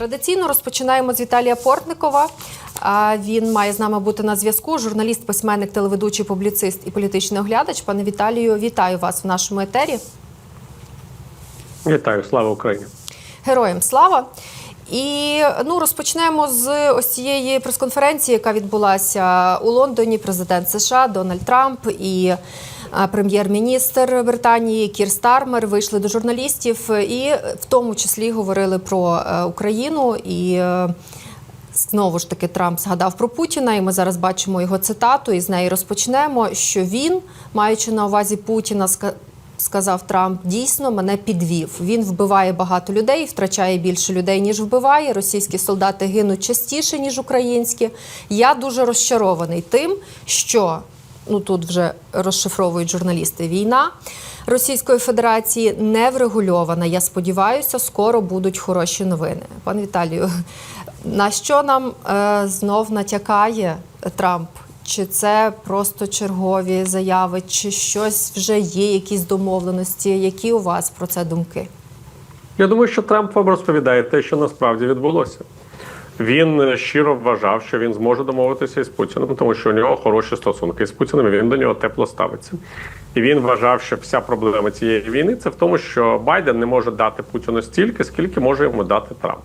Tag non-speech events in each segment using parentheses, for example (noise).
Традиційно розпочинаємо з Віталія Портникова. Він має з нами бути на зв'язку. Журналіст, письменник, телеведучий, публіцист і політичний оглядач. Пане Віталію, вітаю вас в нашому етері. Вітаю, слава Україні. Героям слава! І ну розпочнемо з ось цієї прес-конференції, яка відбулася у Лондоні. Президент США Дональд Трамп і прем'єр-міністр Британії Кір Стармер вийшли до журналістів і в тому числі говорили про е, Україну і. е, Знову ж таки, Трамп згадав про Путіна, і ми зараз бачимо його цитату, і з неї розпочнемо. Що він, маючи на увазі Путіна, ска- сказав Трамп, дійсно мене підвів. Він вбиває багато людей, втрачає більше людей, ніж вбиває. Російські солдати гинуть частіше, ніж українські. Я дуже розчарований тим, що ну тут вже розшифровують журналісти війна. Російської Федерації не врегульована. Я сподіваюся, скоро будуть хороші новини. Пане Віталію, на що нам е, знов натякає Трамп? Чи це просто чергові заяви, чи щось вже є, якісь домовленості? Які у вас про це думки? Я думаю, що Трамп вам розповідає те, що насправді відбулося. Він е, щиро вважав, що він зможе домовитися із Путіним, тому що у нього хороші стосунки з Путіним. і Він до нього тепло ставиться. І він вважав, що вся проблема цієї війни це в тому, що Байден не може дати Путіну стільки, скільки може йому дати Трамп.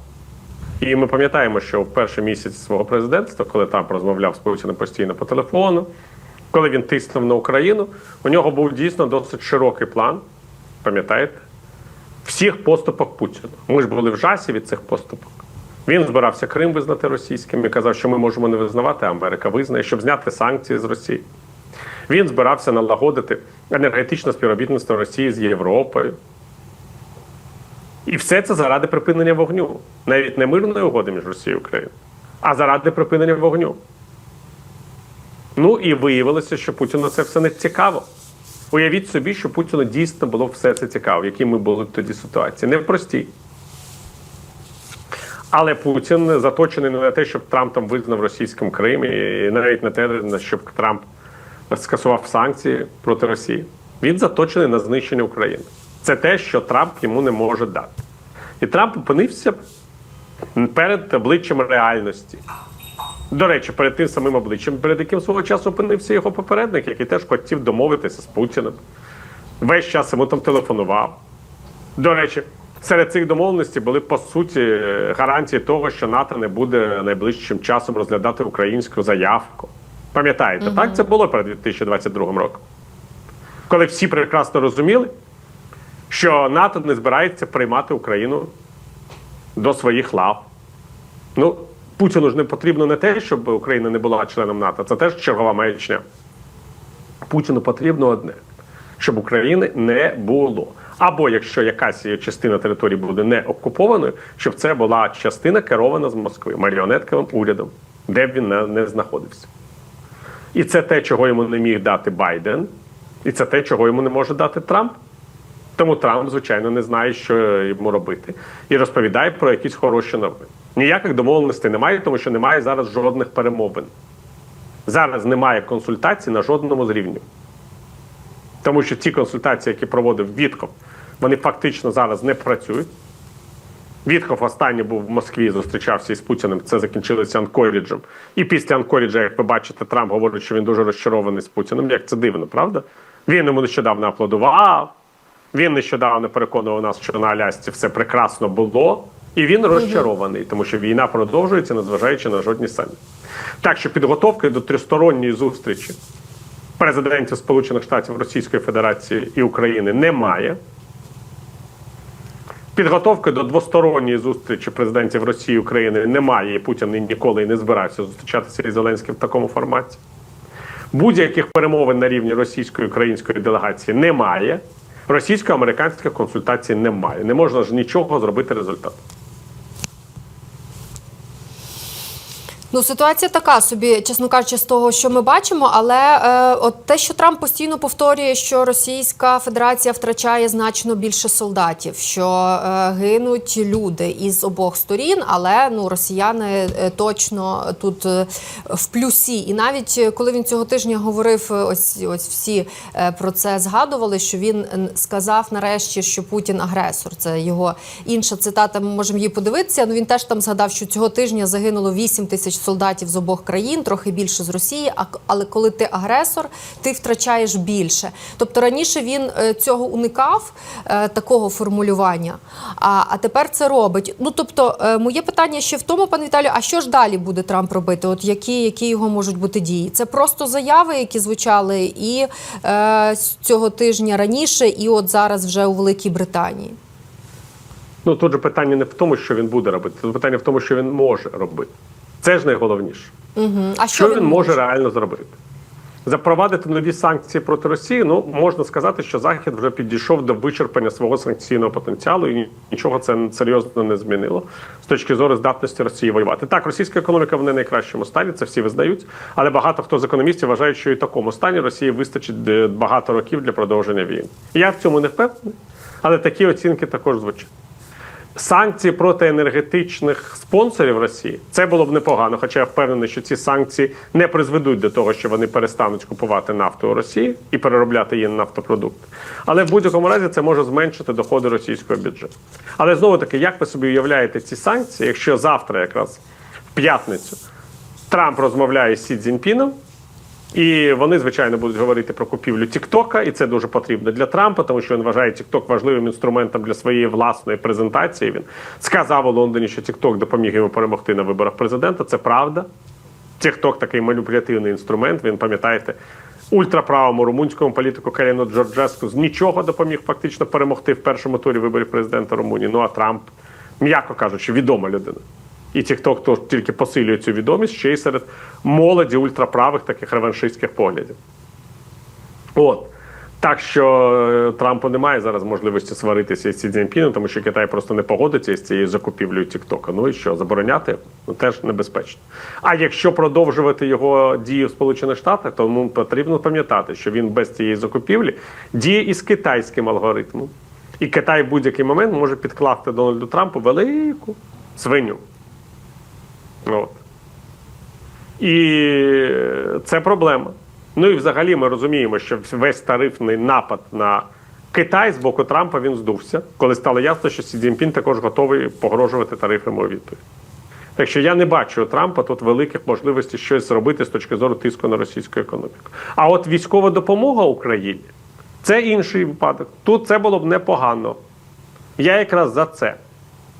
І ми пам'ятаємо, що в перший місяць свого президентства, коли Трамп розмовляв з Путіним постійно по телефону, коли він тиснув на Україну, у нього був дійсно досить широкий план. Пам'ятаєте? всіх поступок Путіна. Ми ж були в жасі від цих поступок. Він збирався Крим визнати російським і казав, що ми можемо не визнавати, а Америка визнає, щоб зняти санкції з Росії. Він збирався налагодити енергетичне співробітництво Росії з Європою. І все це заради припинення вогню. Навіть не мирної угоди між Росією і Україною, а заради припинення вогню. Ну і виявилося, що Путіну це все не цікаво. Уявіть собі, що Путіну дійсно було все це цікаво, в якій ми були тоді ситуації. Не в простій. Але Путін заточений не на те, щоб Трамп там визнав російським Крим, і навіть на те, щоб Трамп скасував санкції проти Росії. Він заточений на знищення України. Це те, що Трамп йому не може дати. І Трамп опинився перед обличчям реальності. До речі, перед тим самим обличчям, перед яким свого часу опинився його попередник, який теж хотів домовитися з Путіним. Весь час йому там телефонував. До речі, серед цих домовленостей були по суті гарантії того, що НАТО не буде найближчим часом розглядати українську заявку. Пам'ятаєте, так це було перед 2022 роком, коли всі прекрасно розуміли, що НАТО не збирається приймати Україну до своїх лав. Ну, Путіну ж не потрібно не те, щоб Україна не була членом НАТО. Це теж чергова маячня. Путіну потрібно одне, щоб України не було. Або якщо якась частина території буде не окупованою, щоб це була частина керована з Москви маріонетковим урядом, де б він не, не знаходився. І це те, чого йому не міг дати Байден, і це те, чого йому не може дати Трамп. Тому Трамп, звичайно, не знає, що йому робити, і розповідає про якісь хороші новини. Ніяких домовленостей немає, тому що немає зараз жодних перемовин. Зараз немає консультацій на жодному з рівнів. Тому що ті консультації, які проводив Вітков, вони фактично зараз не працюють. Вітков останній був в Москві, зустрічався із Путіним. Це закінчилося Анкоріджем. І після Анкоріджа, як ви бачите, Трамп говорить, що він дуже розчарований з Путіним. Як це дивно, правда? Він йому нещодавно аплодував. Він нещодавно переконував нас, що на Алясці все прекрасно було, і він розчарований, тому що війна продовжується, незважаючи на жодні самі. Так що підготовки до тристоронньої зустрічі президентів Сполучених Штатів Російської Федерації і України немає. Підготовки до двосторонньої зустрічі президентів Росії і України немає, і Путін ніколи не збирався зустрічатися із Зеленським в такому форматі. Будь-яких перемовин на рівні російської української делегації немає. Російсько-американських консультацій немає. Не можна ж нічого зробити результат. Ну, ситуація така собі, чесно кажучи, з того, що ми бачимо, але е, от те, що Трамп постійно повторює, що Російська Федерація втрачає значно більше солдатів, що е, гинуть люди із обох сторін, але ну росіяни е, точно тут е, в плюсі. І навіть е, коли він цього тижня говорив, ось ось всі про це згадували, що він сказав нарешті, що Путін агресор. Це його інша цитата. Ми можемо її подивитися. Ну він теж там згадав, що цього тижня загинуло 8 тисяч солдатів з обох країн, трохи більше з Росії. Але коли ти агресор, ти втрачаєш більше. Тобто раніше він е, цього уникав е, такого формулювання, а, а тепер це робить. Ну тобто, е, моє питання ще в тому, пане Віталію, а що ж далі буде Трамп робити? От які, які його можуть бути дії? Це просто заяви, які звучали і е, цього тижня раніше, і от зараз вже у Великій Британії. Ну тут же питання не в тому, що він буде робити, тут питання в тому, що він може робити. Це ж найголовніше. Угу. А Що він може реально зробити? Запровадити нові санкції проти Росії. Ну можна сказати, що Захід вже підійшов до вичерпання свого санкційного потенціалу, і нічого це серйозно не змінило з точки зору здатності Росії воювати. Так, російська економіка в не найкращому стані, це всі визнають. Але багато хто з економістів вважають, що і в такому стані Росії вистачить е, багато років для продовження війни. Я в цьому не впевнений, але такі оцінки також звучать. Санкції проти енергетичних спонсорів Росії це було б непогано. Хоча я впевнений, що ці санкції не призведуть до того, що вони перестануть купувати нафту у Росії і переробляти її на нафтопродукти. Але в будь-якому разі це може зменшити доходи російського бюджету. Але знову таки, як ви собі уявляєте ці санкції, якщо завтра, якраз в п'ятницю, Трамп розмовляє з Сі Цзіньпіном, і вони, звичайно, будуть говорити про купівлю Тіктока, і це дуже потрібно для Трампа, тому що він вважає Тікток важливим інструментом для своєї власної презентації. Він сказав у Лондоні, що Тікток допоміг йому перемогти на виборах президента. Це правда. Тікток такий маніпулятивний інструмент. Він пам'ятаєте, ультраправому румунському політику Каріно Джорджеску з нічого допоміг фактично перемогти в першому турі виборів президента Румунії. Ну а Трамп, м'яко кажучи, відома людина. І TikTok то тільки посилює цю відомість ще й серед молоді ультраправих таких реваншистських поглядів. От. Так що е, Трампу немає зараз можливості сваритися з Сі Цзіньпіном, тому що Китай просто не погодиться з цією закупівлею Тіктока. Ну і що, забороняти ну, теж небезпечно. А якщо продовжувати його дію в Сполучених Штатах, то ну, потрібно пам'ятати, що він без цієї закупівлі діє із китайським алгоритмом. І Китай в будь-який момент може підкласти Дональду Трампу велику свиню. От. І це проблема. Ну і взагалі ми розуміємо, що весь тарифний напад на Китай з боку Трампа він здувся, коли стало ясно, що Сі Цзіньпін також готовий погрожувати тарифами у відповідь. Так що я не бачу у Трампа тут великих можливостей щось зробити з точки зору тиску на російську економіку. А от військова допомога Україні це інший випадок. Тут це було б непогано. Я якраз за це.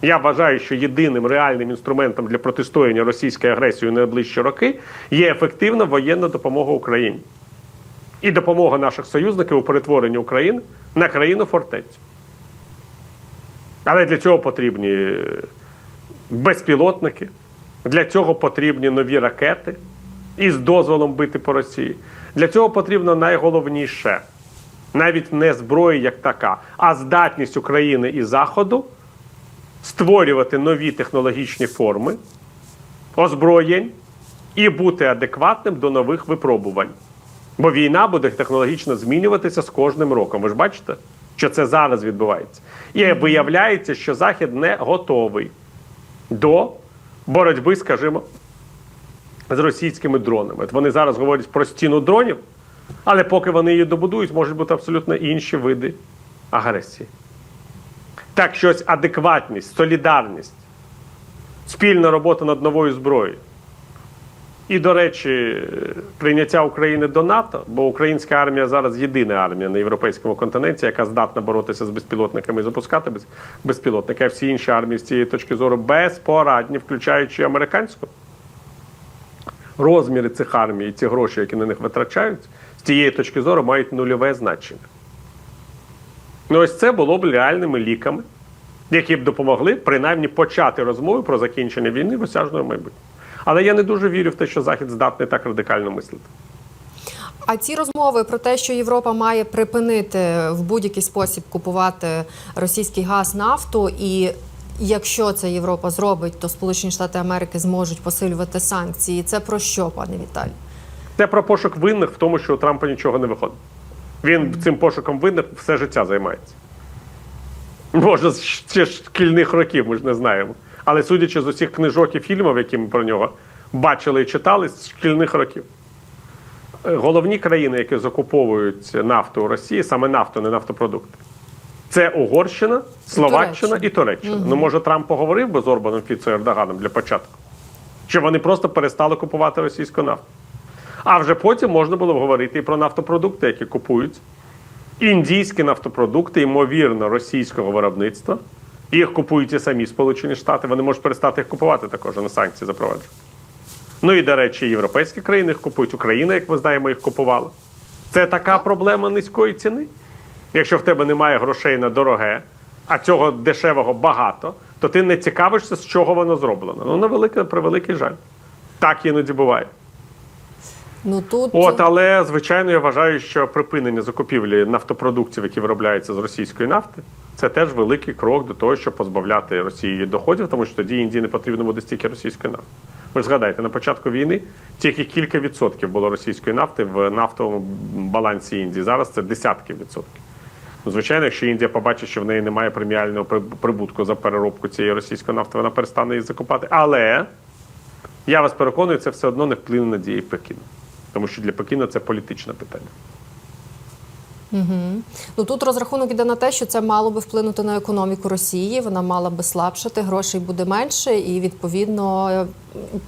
Я вважаю, що єдиним реальним інструментом для протистояння російської агресії у найближчі роки є ефективна воєнна допомога Україні і допомога наших союзників у перетворенні України на країну фортецю. Але для цього потрібні е, безпілотники, для цього потрібні нові ракети із дозволом бити по Росії. Для цього потрібно найголовніше навіть не зброя як така, а здатність України і Заходу створювати нові технологічні форми озброєнь і бути адекватним до нових випробувань. Бо війна буде технологічно змінюватися з кожним роком. Ви ж бачите, що це зараз відбувається. І виявляється, що Захід не готовий до боротьби, скажімо, з російськими дронами. От вони зараз говорять про стіну дронів, але поки вони її добудують, можуть бути абсолютно інші види агресії. Так, щось адекватність, солідарність, спільна робота над новою зброєю. І, до речі, прийняття України до НАТО, бо українська армія зараз єдина армія на європейському континенті, яка здатна боротися з безпілотниками і запускати без, безпілотники, а всі інші армії з цієї точки зору безпорадні, включаючи американську. Розміри цих армій і ці гроші, які на них витрачають, з цієї точки зору мають нульове значення. Ну, ось це було б реальними ліками, які б допомогли принаймні почати розмови про закінчення війни в осяжному майбутньому. Але я не дуже вірю в те, що Захід здатний так радикально мислити. А ці розмови про те, що Європа має припинити в будь-який спосіб купувати російський газ, нафту і якщо це Європа зробить, то Сполучені Штати Америки зможуть посилювати санкції. Це про що, пане Віталій? Це про пошук винних в тому, що у Трампа нічого не виходить. Він цим пошуком винних все життя займається. Може, з ще шкільних років, ми ж не знаємо. Але судячи з усіх книжок і фільмів, які ми про нього бачили і читали, з шкільних років. Е, Головні країни, які закуповують нафту у Росії, саме нафту, не нафтопродукти. Це Угорщина, Словаччина Туреччина. і Туреччина. Ну, може, Трамп поговорив би з Орбаном Фіцо Ердоганом для початку, щоб вони просто перестали купувати російську нафту. А вже потім можна було б говорити і про нафтопродукти, які купують. Індійські нафтопродукти, ймовірно, російського виробництва. Їх купують і самі Сполучені Штати. Вони можуть перестати їх купувати також, а не санкції запроваджують. Ну і, до речі, європейські країни їх купують. Україна, як ми знаємо, їх купувала. Це така проблема низької ціни. Якщо в тебе немає грошей на дороге, а цього дешевого багато, то ти не цікавишся, з чого воно зроблено. Ну, на велике, превеликий жаль. Так іноді буває. Ну тут От, але звичайно, я вважаю, що припинення закупівлі нафтопродуктів, які виробляються з російської нафти, це теж великий крок до того, щоб позбавляти Росії доходів, тому що тоді Індії не потрібно буде стільки російської нафти. Ви ж згадайте, на початку війни тільки кілька відсотків було російської нафти в нафтовому балансі Індії. Зараз це десятки відсотків. Ну, Звичайно, якщо Індія побачить, що в неї немає преміального прибутку за переробку цієї російської нафти, вона перестане її закупати. Але я вас переконую, це все одно не вплине на дії Пекіну. Тому що для Пекіна це політичне питання. Ну тут розрахунок іде на те, що це мало би вплинути на економіку Росії. Вона мала би слабшати, грошей буде менше, і відповідно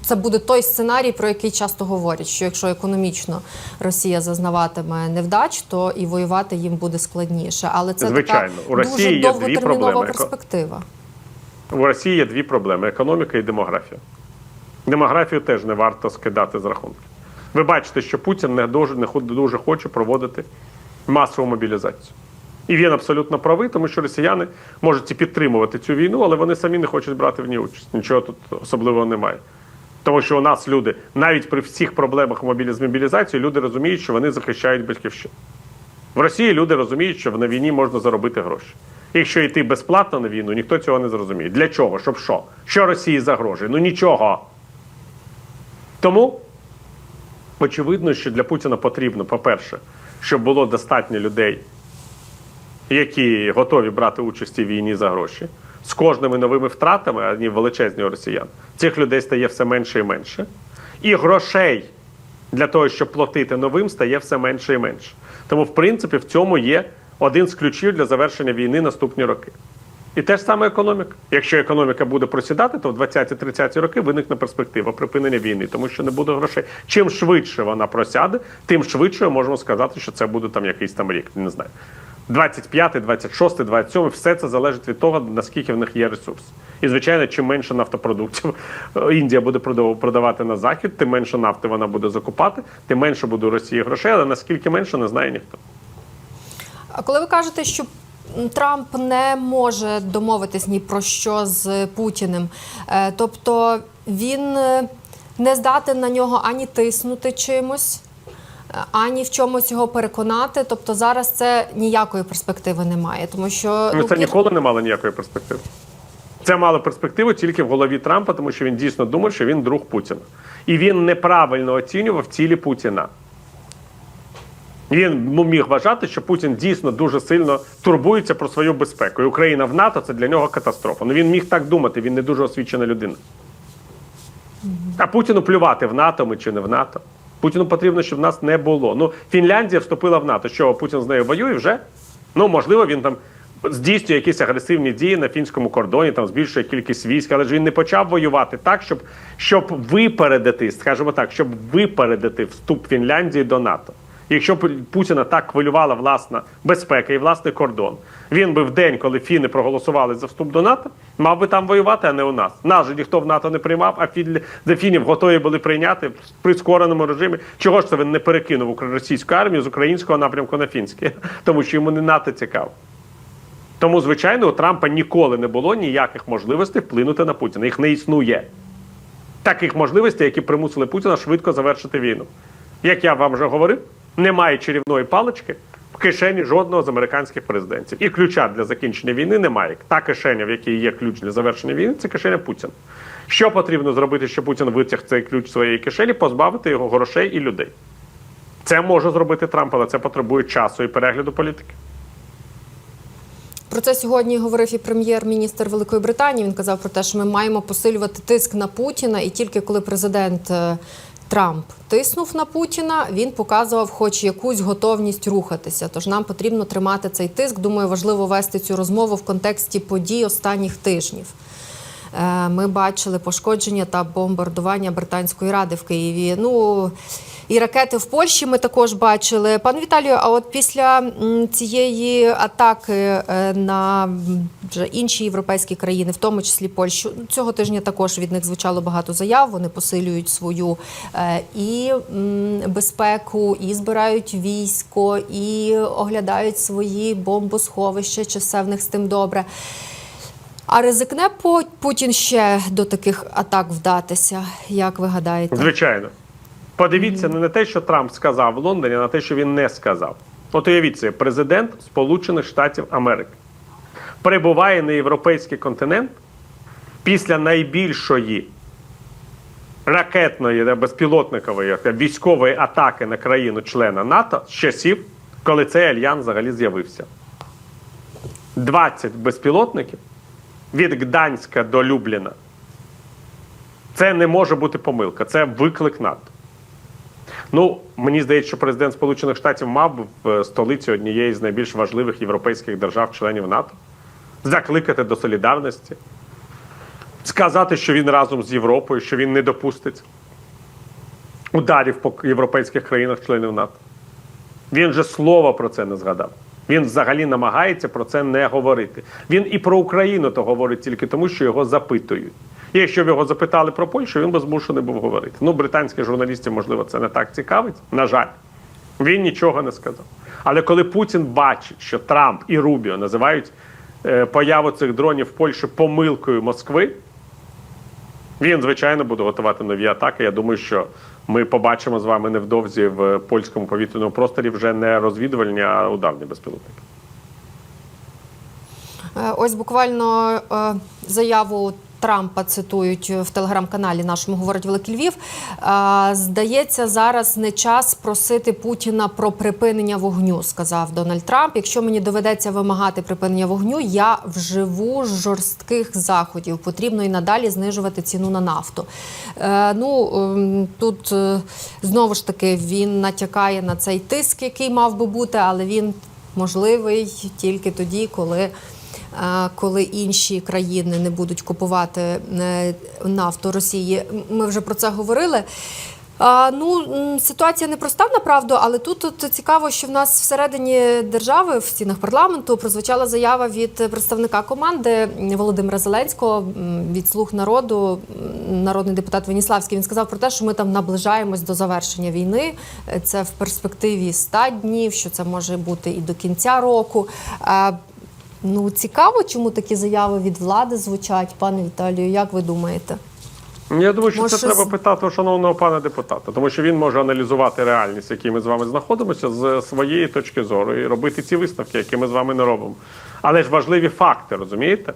це буде той сценарій, про який часто говорять: що якщо економічно Росія зазнаватиме невдач, то і воювати їм буде складніше. Але це Звичайно. У Росії дуже є дві довготермінова проблеми. перспектива. У Росії є дві проблеми: економіка і демографія. Демографію теж не варто скидати з рахунків. Ви бачите, що Путін не дуже, не дуже хоче проводити масову мобілізацію. І він абсолютно правий, тому що росіяни можуть і підтримувати цю війну, але вони самі не хочуть брати в ній участь. Нічого тут особливого немає. Тому що у нас люди, навіть при всіх проблемах з мобілізацією, люди розуміють, що вони захищають батьківщину. В Росії люди розуміють, що на війні можна заробити гроші. Якщо йти безплатно на війну, ніхто цього не зрозуміє. Для чого? Щоб що? Що Росії загрожує? Ну нічого. Тому очевидно, що для Путіна потрібно, по-перше, щоб було достатньо людей, які готові брати участь у війні за гроші. З кожними новими втратами, а вони величезні у росіян, цих людей стає все менше і менше. І грошей для того, щоб платити новим, стає все менше і менше. Тому, в принципі, в цьому є один з ключів для завершення війни наступні роки. І те ж саме економіка. Якщо економіка буде просідати, то в 20-30 роки виникне перспектива припинення війни, тому що не буде грошей. Чим швидше вона просяде, тим швидше можемо сказати, що це буде там якийсь там рік. Не знаю. 25, 26, 27, все це залежить від того, наскільки в них є ресурс. І, звичайно, чим менше нафтопродуктів (laughs) Індія буде продавати на захід, тим менше нафти вона буде закупати, тим менше буде у Росії грошей, але наскільки менше, не знає ніхто. А коли ви кажете, що Трамп не може домовитись ні про що з Путіним, е, тобто він е, не здатен на нього ані тиснути чимось, е, ані в чомусь його переконати. Тобто зараз це ніякої перспективи немає, тому що Ну, це пір- ніколи не мало ніякої перспективи. Це мало перспективу тільки в голові Трампа, тому що він дійсно думав, що він друг Путіна. І він неправильно оцінював цілі Путіна. Він міг вважати, що Путін дійсно дуже сильно турбується про свою безпеку. І Україна в НАТО це для нього катастрофа. Ну він міг так думати, він не дуже освічена людина. А Путіну плювати в НАТО ми чи не в НАТО. Путіну потрібно, щоб нас не було. Ну, Фінляндія вступила в НАТО. Що Путін з нею воює вже? Ну, можливо, він там здійснює якісь агресивні дії на фінському кордоні, там збільшує кількість військ, але ж він не почав воювати так, щоб, щоб випередити, скажімо так, щоб випередити вступ Фінляндії до НАТО. Якщо б Путіна так хвилювала власна безпека і власний кордон, він би в день, коли фіни проголосували за вступ до НАТО, мав би там воювати, а не у нас. Нас же ніхто в НАТО не приймав, а філь... де фінів готові були прийняти в прискореному режимі. Чого ж це він не перекинув російську армію з українського напрямку на фінський? (laughs) Тому що йому не НАТО цікаво. Тому, звичайно, у Трампа ніколи не було ніяких можливостей вплинути на Путіна. Їх не існує. Таких можливостей, які примусили Путіна швидко завершити війну. Як я вам вже говорив, немає чарівної палички, в кишені жодного з американських президентів. І ключа для закінчення війни немає. Та кишеня, в якій є ключ для завершення війни, це кишеня Путіна. Що потрібно зробити, щоб Путін витяг цей ключ своєї кишені, позбавити його грошей і людей. Це може зробити Трамп, але це потребує часу і перегляду політики. Про це сьогодні говорив і прем'єр-міністр Великої Британії. Він казав про те, що ми маємо посилювати тиск на Путіна, і тільки коли президент е, Трамп тиснув на Путіна, він показував хоч якусь готовність рухатися. Тож нам потрібно тримати цей тиск. Думаю, важливо вести цю розмову в контексті подій останніх тижнів. Е, Ми бачили пошкодження та бомбардування британської ради в Києві. Ну і ракети в Польщі ми також бачили. Пане Віталію, а от після цієї атаки е, на вже інші європейські країни, в тому числі Польщу, цього тижня також від них звучало багато заяв. Вони посилюють свою е, і безпеку, і збирають військо, і оглядають свої бомбосховища. Чи все в них з тим добре? А ризикне Путін ще до таких атак вдатися? Як ви гадаєте? Звичайно. Подивіться не на те, що Трамп сказав в Лондоні, а на те, що він не сказав. От уявіть це, президент Сполучених Штатів Америки прибуває на європейський континент після найбільшої ракетної та безпілотникової військової атаки на країну-члена НАТО з часів, коли цей альянс взагалі з'явився. 20 безпілотників від Гданська до Любліна. Це не може бути помилка, це виклик НАТО. Ну, мені здається, що президент Сполучених Штатів мав в е, столиці однієї з найбільш важливих європейських держав-членів НАТО закликати до солідарності, сказати, що він разом з Європою, що він не допустить ударів по європейських країнах-членів НАТО. Він же слова про це не згадав. Він взагалі намагається про це не говорити. Він і про Україну то говорить тільки тому, що його запитують. І якщо б його запитали про Польщу, він би змушений був говорити. Ну, британських журналістів, можливо, це не так цікавить. На жаль, він нічого не сказав. Але коли Путін бачить, що Трамп і Рубіо називають е, появу цих дронів в Польщі помилкою Москви, він, звичайно, буде готувати нові атаки. Я думаю, що ми побачимо з вами невдовзі в польському повітряному просторі вже не розвідувальні, а ударні безпілотники. Е, Ось буквально е, заяву Трампа цитують в телеграм-каналі нашому говорить Великий Львів. Здається, зараз не час просити Путіна про припинення вогню, сказав Дональд Трамп. Якщо мені доведеться вимагати припинення вогню, я вживу жорстких заходів. Потрібно і надалі знижувати ціну на нафту. Е, Ну ем, тут е, знову ж таки він натякає на цей тиск, який мав би бути, але він можливий тільки тоді, коли. Коли інші країни не будуть купувати е, нафту Росії, ми вже про це говорили. А, ну ситуація непроста, направду, але тут, тут цікаво, що в нас всередині держави в стінах парламенту прозвучала заява від представника команди Володимира Зеленського від слуг народу, народний депутат Веніславський. Він сказав про те, що ми там наближаємось до завершення війни. Це в перспективі 100 днів, що це може бути і до кінця року. Ну цікаво, чому такі заяви від влади звучать, пане Віталію. Як ви думаєте? Я думаю, що Може, це треба питати у шановного пана депутата, тому що він може аналізувати реальність, в якій ми з вами знаходимося, з своєї точки зору і робити ці висновки, які ми з вами не робимо. Але ж важливі факти, розумієте?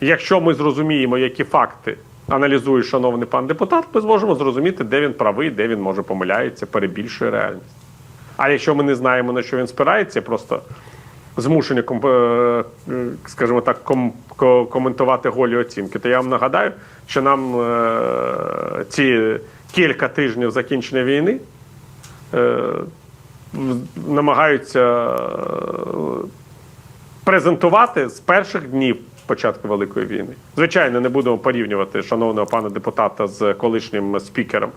Якщо ми зрозуміємо, які факти аналізує шановний пан депутат, ми зможемо зрозуміти, де він правий, де він може помиляється, перебільшує реальність. А якщо ми не знаємо, на що він спирається, просто змушені е, е, скажімо так, ком- коментувати голі оцінки, то я вам нагадаю, що нам е, ці кілька тижнів закінчення війни намагаються презентувати з перших днів початку Великої війни. Звичайно, не будемо порівнювати шановного пана депутата з колишнім спікером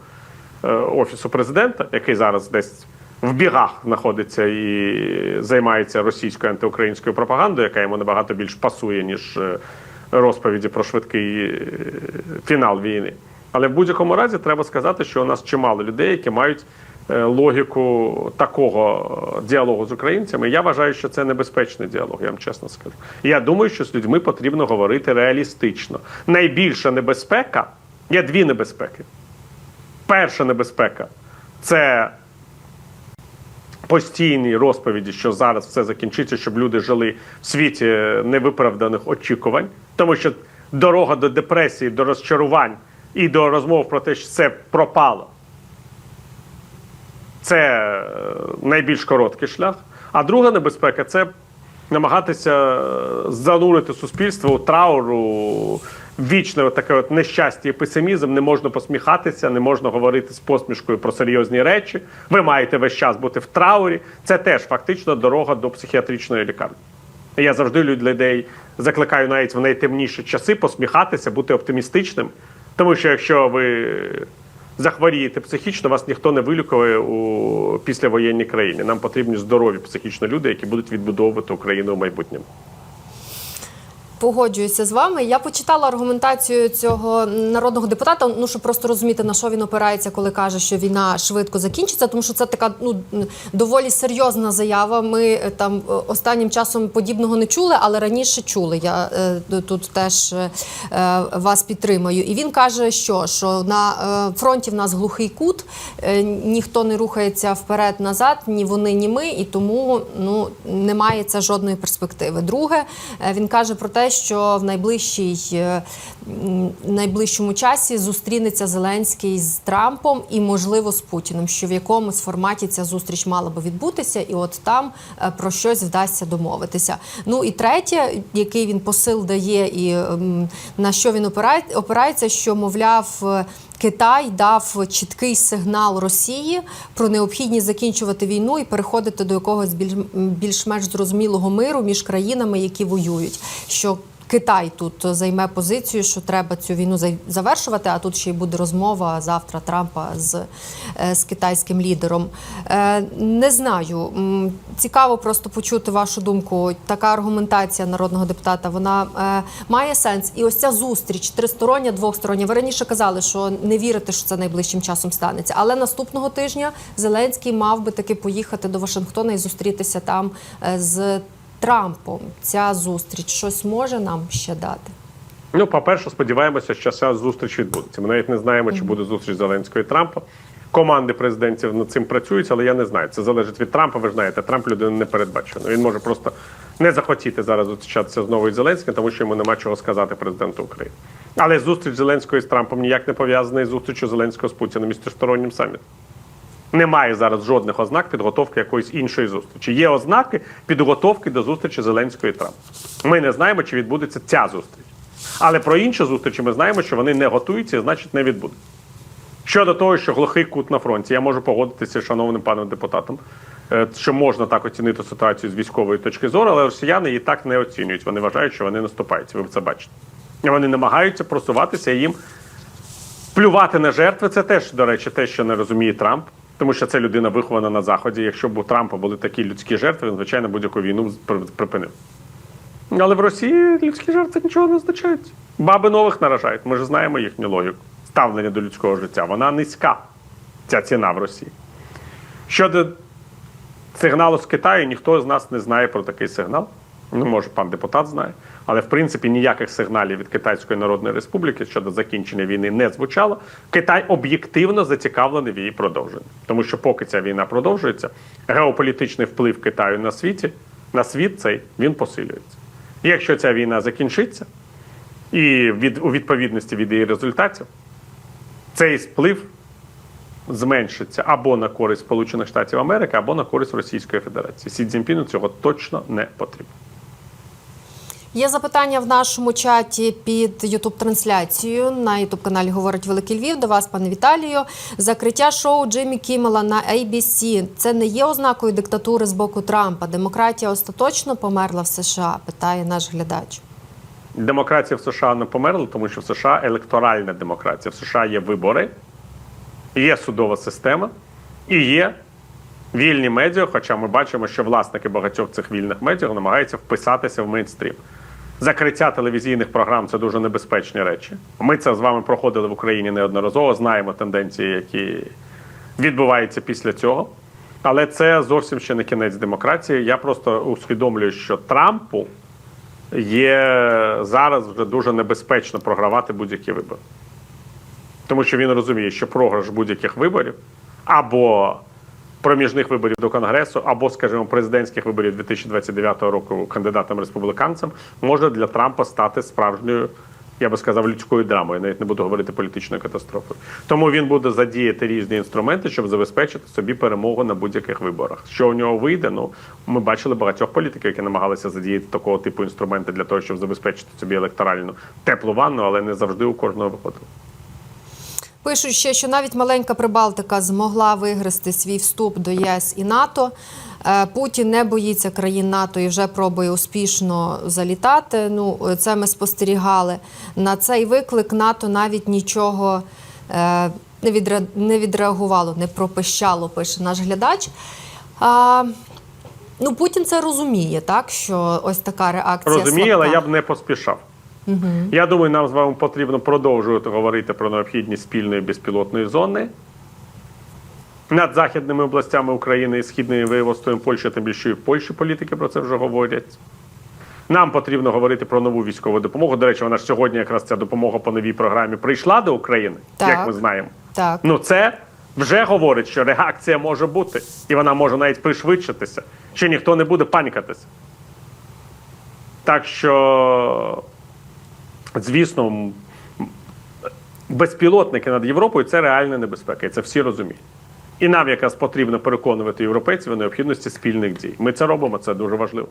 офісу президента, який зараз десь в бігах знаходиться і займається російською антиукраїнською пропагандою, яка йому набагато більш пасує, ніж е, розповіді про швидкий е, фінал війни. Але в будь-якому разі треба сказати, що у нас чимало людей, які мають е, логіку такого діалогу з українцями. Я вважаю, що це небезпечний діалог, я вам чесно скажу. Я думаю, що з людьми потрібно говорити реалістично. Найбільша небезпека є дві небезпеки. Перша небезпека це постійні розповіді, що зараз все закінчиться, щоб люди жили в світі невиправданих очікувань, тому що дорога до депресії, до розчарувань і до розмов про те, що все пропало. Це е, найбільш короткий шлях. А друга небезпека це намагатися е, занурити суспільство у трауру, вічне таке от нещастя і песимізм. Не можна посміхатися, не можна говорити з посмішкою про серйозні речі. Ви маєте весь час бути в траурі. Це теж фактично дорога до психіатричної лікарні. Я завжди людей закликаю навіть в найтемніші часи посміхатися, бути оптимістичним. Тому що якщо ви захворієте психічно, вас ніхто не вилікує у післявоєнній країні. Нам потрібні здорові психічно люди, які будуть відбудовувати Україну у майбутньому. Погоджуюся з вами. Я почитала аргументацію цього народного депутата. Ну щоб просто розуміти на що він опирається, коли каже, що війна швидко закінчиться, тому що це така ну доволі серйозна заява. Ми е, там е, останнім часом подібного не чули, але раніше чули. Я е, тут теж е, вас підтримую. І він каже, що, що на е, фронті в нас глухий кут, е, ніхто не рухається вперед-назад, ні вони, ні ми, і тому ну немає це жодної перспективи. Друге, е, він каже про те, що в найближчій е, найближчому часі зустрінеться Зеленський з Трампом і, можливо, з Путіним, що в якомусь форматі ця зустріч мала би відбутися, і от там е, про щось вдасться домовитися. Ну і третє, який він посил дає, і на що він опирається, що мовляв. Китай дав чіткий сигнал Росії про необхідність закінчувати війну і переходити до якогось більш, більш-менш зрозумілого миру між країнами, які воюють. Що Китай тут займе позицію, що треба цю війну завершувати. А тут ще й буде розмова завтра Трампа з, е, з китайським лідером. Е, Не знаю. Цікаво просто почути вашу думку. Така аргументація народного депутата вона е, має сенс. І ось ця зустріч тристороння, двостороння. Ви раніше казали, що не вірите, що це найближчим часом станеться. Але наступного тижня Зеленський мав би таки поїхати до Вашингтона і зустрітися там з Трампом. Ця зустріч щось може нам ще дати. Ну, по-перше, сподіваємося, що ця зустріч відбудеться. Ми навіть не знаємо, чи буде зустріч Зеленського і Трампа. Команди президентів над цим працюють, але я не знаю. Це залежить від Трампа. Ви ж знаєте, Трамп людина не передбачена. Він може просто не захотіти зараз зустрічатися знову із Зеленським, тому що йому нема чого сказати президенту України. Але зустріч Зеленського з Трампом ніяк не пов'язана із зустрічю Зеленського з Путіним із тристороннім самітом. Немає зараз жодних ознак підготовки якоїсь іншої зустрічі. Є ознаки підготовки до зустрічі Зеленського і Трампа. Ми не знаємо, чи відбудеться ця зустріч. Але про інші зустрічі ми знаємо, що вони не готуються, і значить не відбудуться. Щодо того, що глухий кут на фронті, я можу погодитися шановним паном депутатом, е, що можна так оцінити ситуацію з військової точки зору, але росіяни її так не оцінюють. Вони вважають, що вони наступають. Ви це бачите. І Вони намагаються просуватися їм плювати на жертви. Це теж, до речі, те, що не розуміє Трамп, тому що це людина вихована на заході. Якщо б у Трампа були такі людські жертви, він звичайно будь-яку війну при- припинив. Але в Росії людські жертви нічого не означають. Баби нових наражають. Ми ж знаємо їхню логіку. Ставлення до людського життя. Вона низька, ця ціна в Росії. Щодо сигналу з Китаю, ніхто з нас не знає про такий сигнал. Ну, може, пан депутат знає. Але в принципі ніяких сигналів від Китайської Народної Республіки щодо закінчення війни не звучало. Китай об'єктивно зацікавлений в її продовженні. Тому що поки ця війна продовжується, геополітичний вплив Китаю на світі, на світ цей він посилюється. І якщо ця війна закінчиться, і від, у відповідності від її результатів, цей вплив зменшиться або на користь Сполучених Штатів Америки, або на користь Російської Федерації. Сі Цзіньпіну цього точно не потрібно. Є запитання в нашому чаті під ютуб трансляцією на ютуб каналі Говорить Великий Львів. До вас, пане Віталію. Закриття шоу Джиммі Кіммела на ABC – це не є ознакою диктатури з боку Трампа. Демократія остаточно померла в США. Питає наш глядач. Демократія в США не померла, тому що в США електоральна демократія. В США є вибори, є судова система і є вільні медіа. Хоча ми бачимо, що власники багатьох цих вільних медіа намагаються вписатися в мейнстрім. Закриття телевізійних програм це дуже небезпечні речі. Ми це з вами проходили в Україні неодноразово, знаємо тенденції, які відбуваються після цього. Але це зовсім ще не кінець демократії. Я просто усвідомлюю, що Трампу є зараз вже дуже небезпечно програвати будь-які вибори. Тому що він розуміє, що програш будь-яких виборів або проміжних виборів до Конгресу або, скажімо, президентських виборів 2029 року кандидатом республіканцем може для Трампа стати справжньою, я би сказав, людською драмою. Навіть не буду говорити політичною катастрофою. Тому він буде задіяти різні інструменти, щоб забезпечити собі перемогу на будь-яких виборах. Що у нього вийде? Ну ми бачили багатьох політиків, які намагалися задіяти такого типу інструменти для того, щоб забезпечити собі електоральну теплу ванну, але не завжди у кожного виходило. Пишуть ще, що навіть маленька Прибалтика змогла вигрести свій вступ до ЄС і НАТО. Е, Путін не боїться країн НАТО і вже пробує успішно залітати. Ну, це ми спостерігали. На цей виклик НАТО навіть нічого е, не, відре... відреагувало, не пропищало, пише наш глядач. А, ну, Путін це розуміє, так? Що ось така реакція. Розумію, але я б не поспішав. Я думаю, нам з вами потрібно продовжувати говорити про необхідність спільної безпілотної зони над західними областями України і східною виявостою Польщі, тим більше і в Польщі політики про це вже говорять. Нам потрібно говорити про нову військову допомогу. До речі, вона ж сьогодні якраз ця допомога по новій програмі прийшла до України, Так. як ми знаємо. Так. Ну це вже говорить, що реакція може бути, і вона може навіть пришвидшитися, що ніхто не буде панікатися. Так що, звісно, безпілотники над Європою це реальна небезпека, і це всі розуміють. І нам якраз потрібно переконувати європейців у необхідності спільних дій. Ми це робимо, це дуже важливо.